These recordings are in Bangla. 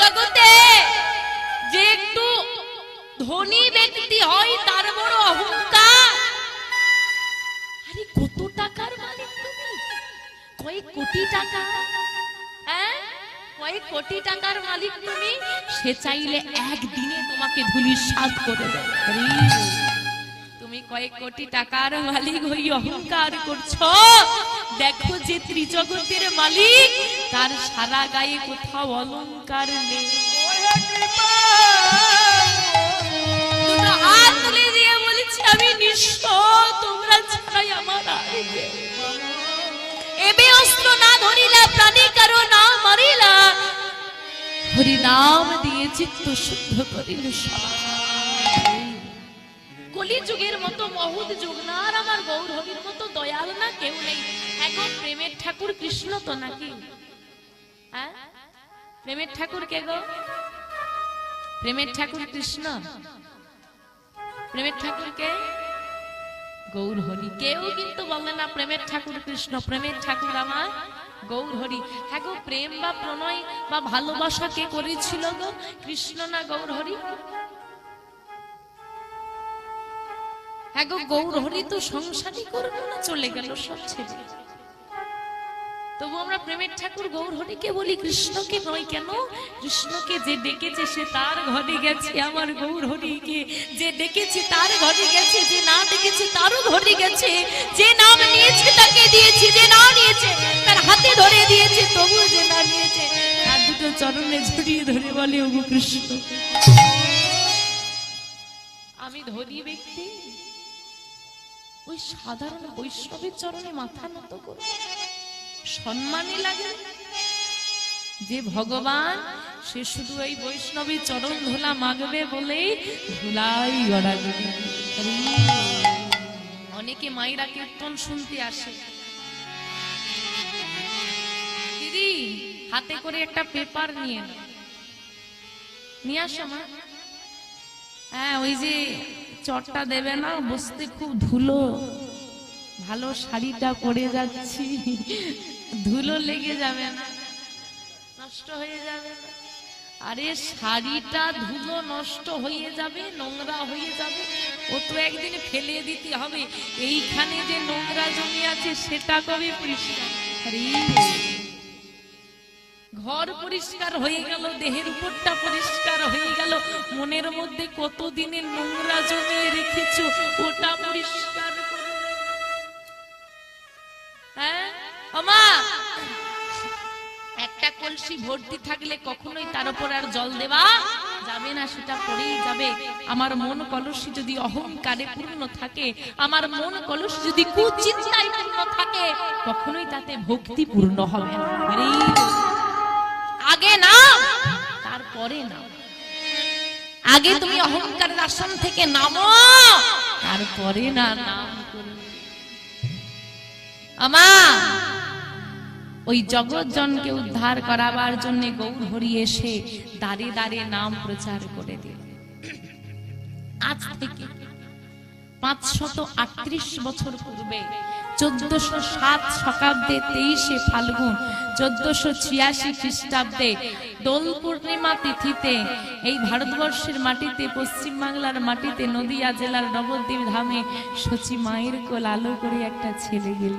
জগতে যে একটু ধনী ব্যক্তি হয় তার বড় অহংকার। আরে কত টাকার মালিক তুমি? কয়েক কোটি টাকা। হ্যাঁ? কয়েক কোটি টাকার মালিক তুমি? সে চাইলে একদিনে তোমাকে ধুলির সাত করে আরে, তুমি কয়েক কোটি টাকার মালিক হই অহংকার করছ। দেখো যে ত্রিজগতের মালিক তার সারা গায়ে কোথাও অলংকার নেই। হাত তুলে দিয়ে বলেছি আমি নিঃস্ব তোমরা ছাড়াই আমার এবে অস্ত্র না ধরিলা প্রাণী কারও না মারিলা। হরি নাম দিয়ে চিত্ত শুদ্ধ করিল কলি যুগের মতো মহুদ যুগ না আর আমার গৌর হরির মতো দয়াল না কেউ নেই। এখন প্রেমের ঠাকুর কৃষ্ণ তো নাকি? প্রেমের ঠাকুর কে গো? প্রেমের ঠাকুর কৃষ্ণ। প্রেমের ঠাকুর কে? গৌর হরি। কেউ কিন্তু বলে না প্রেমের ঠাকুর কৃষ্ণ, প্রেমের ঠাকুর আমার গৌর হরি। হ্যাঁ গো, প্রেম বা প্রণয় বা ভালোবাসা কে করেছিল গো? কৃষ্ণ না গৌর হরি? হ্যাঁ গো, গৌর হরি তো সংসারই করল না, চলে গেল সব ছেড়ে। তবু আমরা প্রেমের ঠাকুর গৌর হরিকে বলি কৃষ্ণকে নয় কেন? কৃষ্ণকে যে ডেকেছে সে তার ঘরে গেছে, আমার গৌর হরিকে যে ডেকেছে তার ঘরে গেছে, যে না ডেকেছে তারও ঘরে গেছে, যে নাম নিয়েছে তাকে দিয়েছি, যে না নিয়েছে তার হাতে ধরে দিয়েছে, তবু যে না নিয়েছে তার দুটো চরণে জড়িয়ে ধরে বলে ওগো কৃষ্ণ, আমি ধনী ব্যক্তি? ওই সাধারণ বৈষ্ণবের চরণে মাথা নত করে। সম্মানই লাগে। যে ভগবান, সে শুধু এই বৈষ্ণবী চরণ ধুলা মাগবে বলেই ধুলাই গড়াবে অনেকে মায়েরা কীর্তন শুনতে আসে। দিদি, হাতে করে একটা পেপার নিয়ে নিয়ে আসো মা। হ্যাঁ ওই যে চটটা দেবে না, বসতে খুব ধুলো। ভালো শাড়িটা পরে যাচ্ছি। ধুলো লেগে যাবে না, নষ্ট হয়ে যাবে। না আরে শাড়িটা ধুলো নষ্ট হয়ে যাবে, নোংরা হয়ে যাবে। ও তো একদিন ফেলে দিতে হবে। এইখানে যে নোংরা জমি আছে, সেটা কবে পরিষ্কার? ঘর পরিষ্কার হয়ে গেল, দেহের উপরটা পরিষ্কার হয়ে গেল। মনের মধ্যে কত দিনের নোংরা জমিয়ে রেখেছো, ওটা পরিষ্কার একটা কলসি ভর্তি থাকলে কখনোই তার উপর আর জল দেওয়া যাবে না, সেটা পড়েই যাবে। আমার মন কলসি যদি অহংকারে পূর্ণ থাকে, আমার মন কলসি যদি কুচিন্তায় পূর্ণ থাকে, কখনোই তাতে ভক্তি পূর্ণ হবে না। আগে না তারপরে না আগে তুমি অহংকারের আসন থেকে নামো, তারপরে না, নাম করো। আমা ওই জগৎজনকে উদ্ধার করাবার জন্য গৌর হরি এসে দাঁড়ে দাঁড়ে নাম প্রচার করে দিল। আজ থেকে পাঁচশত আটত্রিশ বছর পূর্বে চোদ্দশো সাত শতাব্দে তেইশে ফাল্গুন, চোদ্দশো ছিয়াশি খ্রিস্টাব্দে দোল পূর্ণিমা তিথিতে এই ভারতবর্ষের মাটিতে, পশ্চিম বাংলার মাটিতে, নদিয়া জেলার নবদ্বীপ ধামে সচি মায়ের কোল আলো করে একটা ছেলে গেল।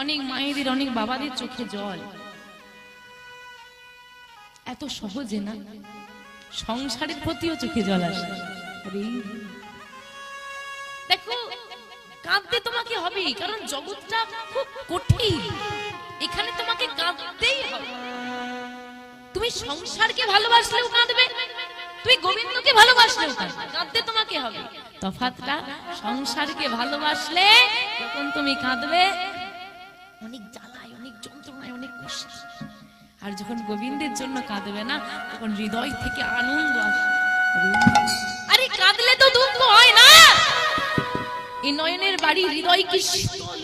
অনেক মায়েদের, অনেক বাবাদের চোখে জল। এত সহজে না? সংসারের প্রতিও চোখে জল আসে। দেখো, কাঁদতে তোমাকে হবে কারণ জগৎটা খুব কঠিন। এখানে তোমাকে কাঁদতেই হবে। তুমি সংসারকে ভালোবাসলেও কাঁদবে, তুমি গোবিন্দকে ভালোবাসলেও কাঁদতে তোমাকে হবে। তফাৎটা, সংসারকে ভালোবাসলে তখন তুমি কাঁদবে অনেক জ্বালায়, অনেক যন্ত্রণায়, অনেক কষ্ট আর যখন গোবিন্দের জন্য কাঁদবে না, তখন হৃদয় থেকে আনন্দ আরে কাঁদলে তো দুঃখ হয় না! এই নয়নের বাড়ি হৃদয়কে শীতল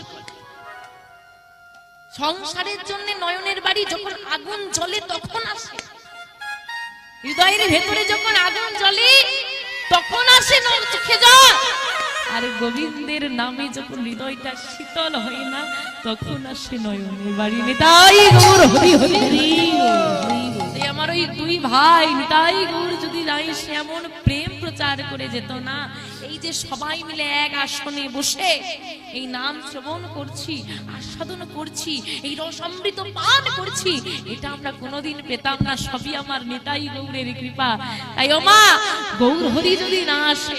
সংসারের জন্য নয়নের বাড়ি যখন আগুন জ্বলে, তখন আসে। হৃদয়ের ভেতরে যখন আগুন জ্বলে, তখন আসে চোখে আর গোবিন্দের নামে যখন হৃদয়টা শীতল হয় না, তখন আসে নয়নের বাড়ি নিতাই হরি হরি আমার ওই দুই ভাই নিতাই গৌর, যদি নাই সে এমন প্রেম প্রচার করে যেত না, এই যে সবাই মিলে এক আসনে বসে এই নাম শ্রবণ করছি, আস্বাদন করছি, এই রসমৃত পান করছি, এটা আমরা কোনোদিন পেতাম না, সবই আমার নেতাই গৌরের কৃপা। তাই ও মা, গৌর, হরি যদি না আসে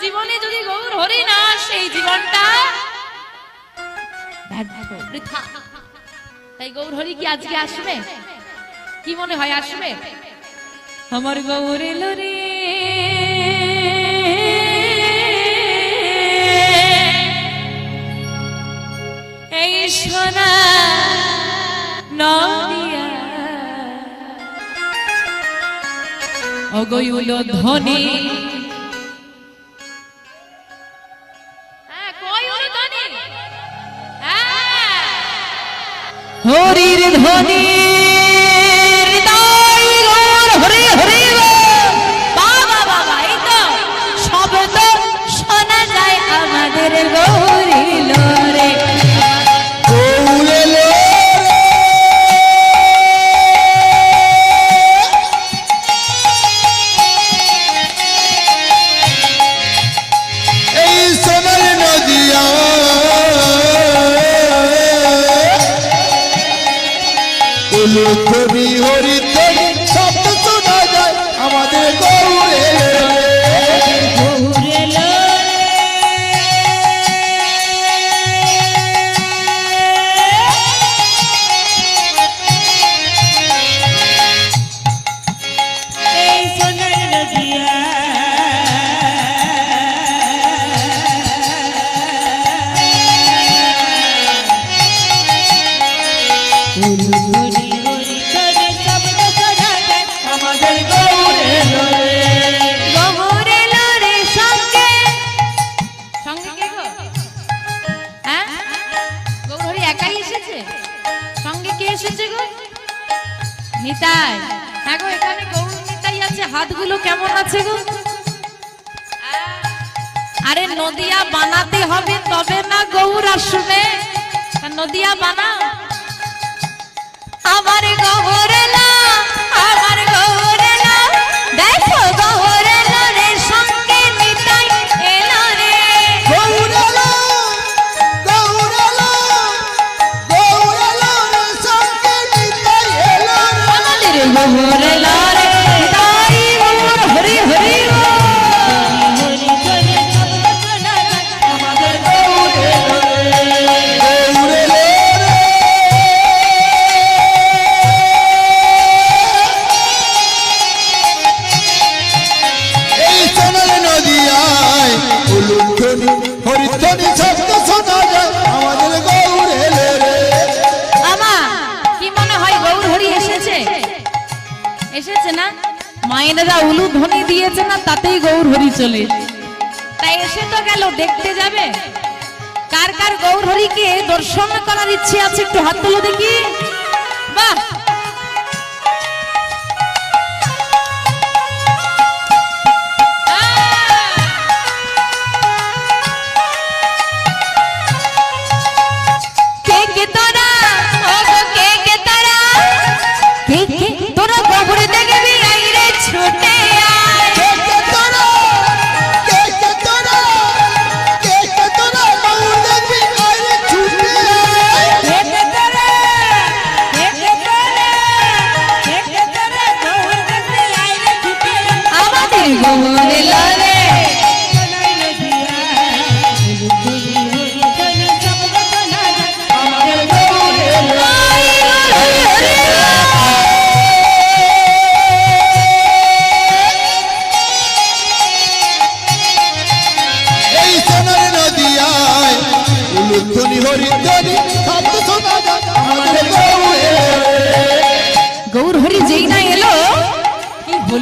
জীবনে যদি গৌর হরি না আসে এই জীবনটা তাই গৌর হরি কি আজকে আসবে? কি মনে হয় আসবে? আমার গৌর এলো রে। এই সোনা নদিয়া অগয়ুল ধনী হরির ধ্বনি। উলুখনি হরিতে শব্দ শোনা যায়। আমাদের বানাতে হবে তবে না গৌর আসবে। নদিয়া বানা। আমার গহরেলা না, মায়েরা উলু ধ্বনি দিয়েছে না, তাতেই গৌর হরি চলে। তাই এসে তো গেল, দেখতে যাবে? কার কার গৌর হরিকে দর্শন করার ইচ্ছে আছে, একটু হাত তুলো দেখি। বাহ!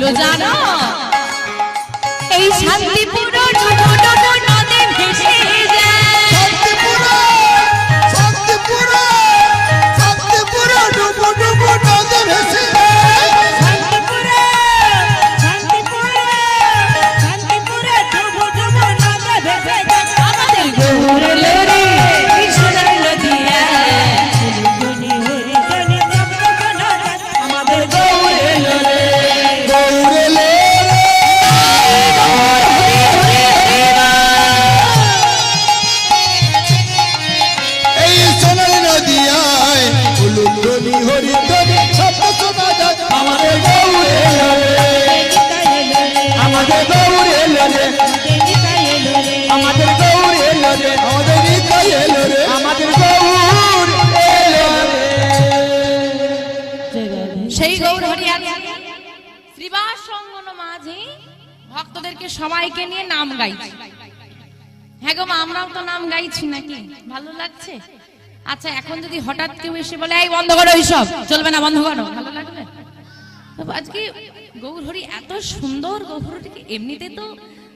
হলো জানো ভক্তদেরকে সবাইকে নিয়ে নাম গাইছি হ্যাঁ গো মা, আমরাও তো নাম গাইছি নাকি? ভালো লাগছে? আচ্ছা এখন যদি হঠাৎ কেউ এসে বলে, এই, বন্ধ করো এইসব। চলবে না, বন্ধ করো। ভালো লাগবে? আজকে গৌরহরি এত সুন্দর গৌরহরিকে এমনিতে তো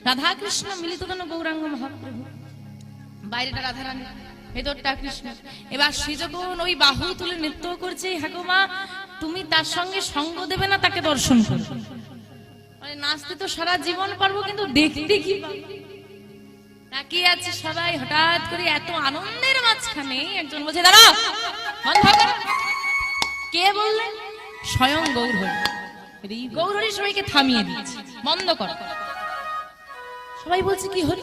রাধা কৃষ্ণ মিলিত কেন গৌরাঙ্গ মহাপ্রভু? বাইরেটা রাধারানী, ভেতরটা কৃষ্ণ। এবার সে যখন ওই বাহু তুলে নৃত্য করছে হাগুমা তুমি তার সঙ্গে সঙ্গ দেবে না তাকে দর্শন করবে? মানে নাচতে তো সারা জীবন পারব, কিন্তু দেখতে কি? তাকিয়ে আছে সবাই, হঠাৎ করে এত আনন্দের মাঝখানে একজন বলছে, দাঁড়া কে বললেন? স্বয়ং গৌরহরি। গৌরহরি সবাইকে থামিয়ে দিয়েছে, বন্ধ কর। সবাই বলছে, কি হরি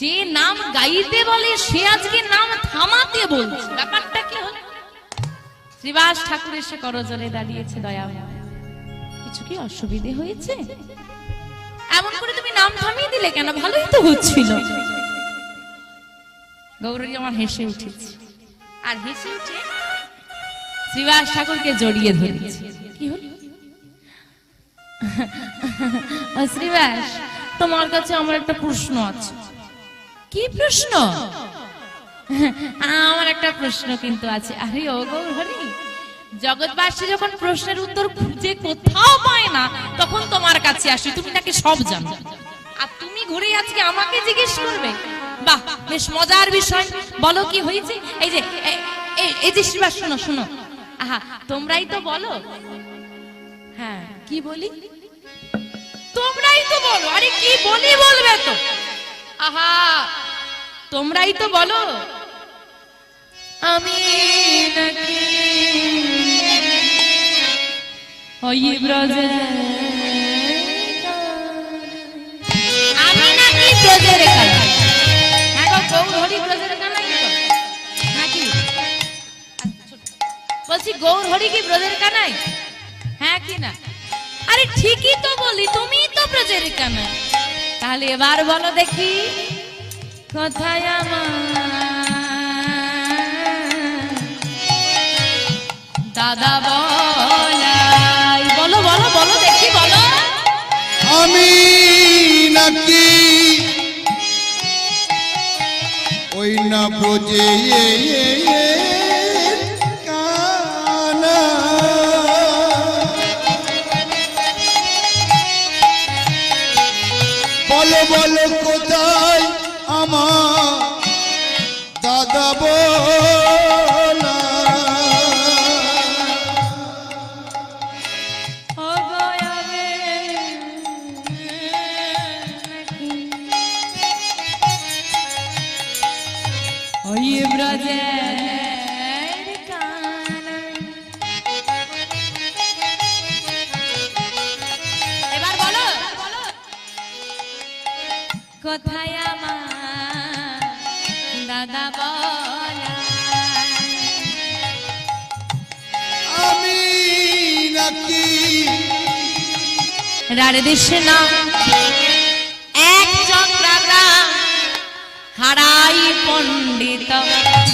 যে নাম গাইতে বলে, সে আজকে নাম থামাতে বলছে। ব্যাপারটা কি হলো? শ্রীবাস ঠাকুর এসে করজরে দাঁড়িয়েছে দয়া কিছু কি অসুবিধে হয়েছে? এমন করে তুমি নাম থামিয়ে দিলে কেন? ভালোই তো হচ্ছিল। গৌরী আমার হেসে উঠেছে। আর হেসে উঠে শ্রীবাস ঠাকুরকে জড়িয়ে ধরেছে। কি হলো? শ্রীবাস, তোমার কাছে আমার একটা প্রশ্ন আছে। কি প্রশ্ন? আমার একটা প্রশ্ন কিন্তু আছে। আরে, ও গৌরহরি জগৎবাসী যখন প্রশ্নের উত্তর খুঁজে কোথাও পায় না, তখন তোমার কাছে আসে, তুমি নাকি সব জানো। আর তুমি ঘুরে আজকে আমাকে জিজ্ঞেস করবে? বাহ, বেশ মজার বিষয়। বলো কি হয়েছে? এই যে এই যে শিবা, শোনো শোনো। আহা, তোমরাই তো বলো। হ্যাঁ কি বলি? তোমরাই তো বলো। আরে কি বলি বলবে তো? আহা, তোমরাই তো বলো। আমি নাকি ওই ব্রজে আমি নাকি ব্রজের কানা হ্যাঁ গো গৌরহরি ব্রজের কানাই নাকি বলছি গৌরহরি কি ব্রজের কানাই হ্যাঁ কি না আরে ঠিকই তো বলি তুমিই তো ব্রজের কানা তাহলে এবার বলো দেখি কোথায় আমার দাদা বলাই আমি নাকি ওই না ব্রজে রাড়ে দেশে না এক চক্রাগ্রাম হারাই পণ্ডিত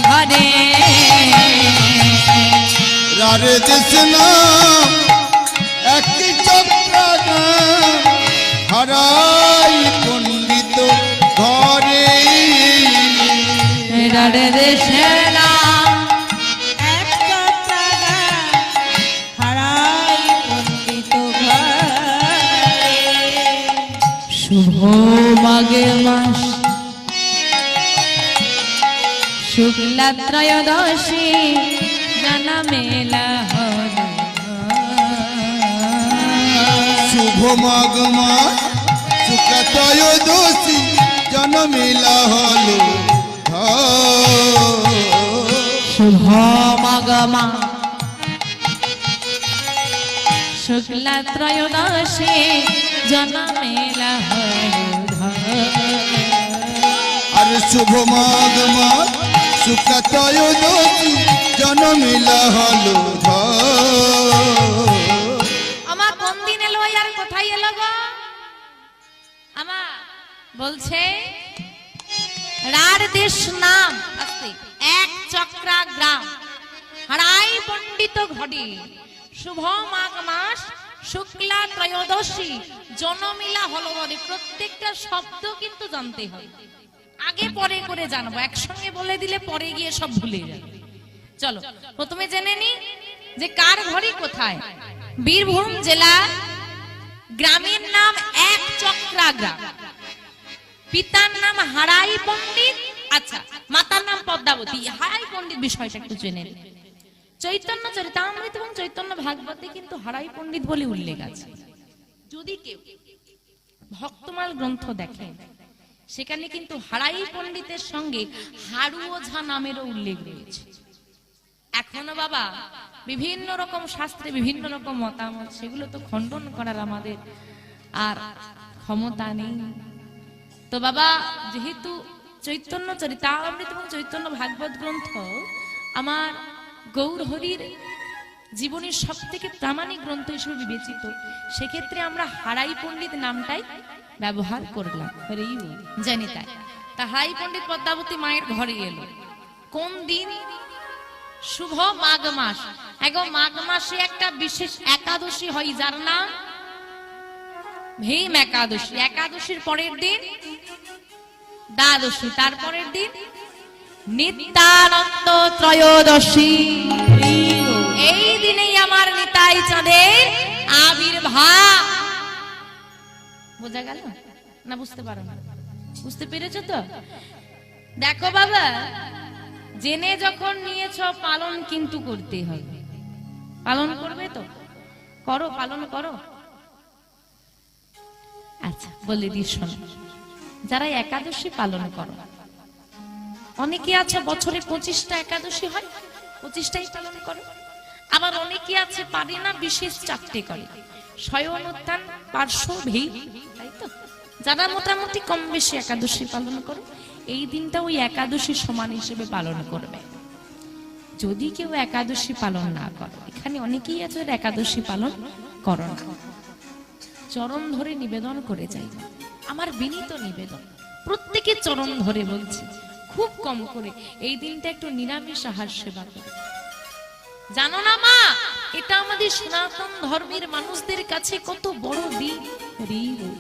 ঘরে। রারে দেশ নাম একটি চক্রাগাম হারাই পণ্ডিত ঘরে। রাড়ে দেশে মাঘে মাস। শুক্লা ত্রয়োদশী জানা মেলা হল। শুভ মাঘ মাস শুক্ল ত্রয়োদশী জন্মিলা হলো। ধর। শুভ মাঘ মাস শুক্লা ত্রয়োদশী জানা আর শুভ গো? আমার বলছে রার দেশ নাম এক চক্রা গ্রাম, হারাই পণ্ডিত ঘড়ি শুভ মাঘ মাস শুক্লা ত্রয়োদশী, জনমিলা হলো প্রত্যেকটা শব্দ কিন্তু জানতে হয় আগে পরে করে জানব। একসঙ্গে বলে দিলে পরে গিয়ে সব ভুলে যাবে। চলো, প্রথমে জেনে নি যে কার ঘড়ি কোথায়? বীরভূম জেলা গ্রামের নাম এক চক্রা গ্রাম। পিতার নাম হারাই পণ্ডিত আচ্ছা মাতার নাম পদ্মাবতী। হারাই পণ্ডিত বিষয়টা একটু জেনে নিন। চৈতন্য চরিতামৃত এবং চৈতন্য ভাগবতে কিন্তু হারাই পণ্ডিত বলে উল্লেখ আছে। যদি কেউ ভক্তমাল গ্রন্থ দেখেন সেখানে কিন্তু হারাই পণ্ডিতের সঙ্গে হাড়ু ওঝা নামেরও উল্লেখ রয়েছে। এখনও বাবা, বিভিন্ন রকম শাস্ত্রে বিভিন্ন রকম মতামত, সেগুলো তো খণ্ডন করার আমাদের আর ক্ষমতা নেই। তো বাবা, যেহেতু চৈতন্য চরিতামৃত এবং চৈতন্য ভাগবত গ্রন্থ আমার গৌর হরির জীবনের সব থেকে প্রামাণিক গ্রন্থ হিসেবে বিবেচিত, সেক্ষেত্রে আমরা হারাই পণ্ডিত নামটাই ব্যবহার করলাম। জানি তাই। তা হারাই পণ্ডিত পদ্মাবতী মায়ের ঘরে এলো। কোন দিন? শুভ মাঘ মাস এখন মাঘ মাসে একটা বিশেষ একাদশী হয়, যার নাম? ভীম একাদশী। একাদশীর পরের দিন? দ্বাদশী। তারপরের দিন? নিত্যানন্দ ত্রয়োদশী। এই দিনেই আমার নিতাই চাঁদের আবির্ভাব। বোঝা গেল? না, বুঝতে পারো না। বুঝতে পেরেছ তো? দেখো বাবা, জেনে যখন নিয়েছ পালন কিন্তু করতে হবে। পালন করবে তো? করো, পালন করো। আচ্ছা বলে শোনো। যারা একাদশী পালন করো, অনেকে আছে বছরে পঁচিশটা একাদশী হয়, পঁচিশটাই পালন করো। আবার অনেকে আছে পারে না, বিশেষ চারটে করে। উত্থান পার্শ্ব তাই তো? যারা মোটামুটি কম বেশি একাদশী পালন করো, এই দিনটা ওই একাদশী সমান হিসেবে পালন করবে। যদি কেউ একাদশী পালন না করে, এখানে অনেকেই আছে একাদশী পালন করো না। চরণ ধরে নিবেদন করে যাই। আমার বিনীত নিবেদন, প্রত্যেকে চরণ ধরে বলছি, খুব কম করে। এই দিনটা একটু নিরামিষ আহার সেবা করে। জানো না মা এটা আমাদের সনাতন ধর্মের মানুষদের কাছে কত বড় দিন রে রে।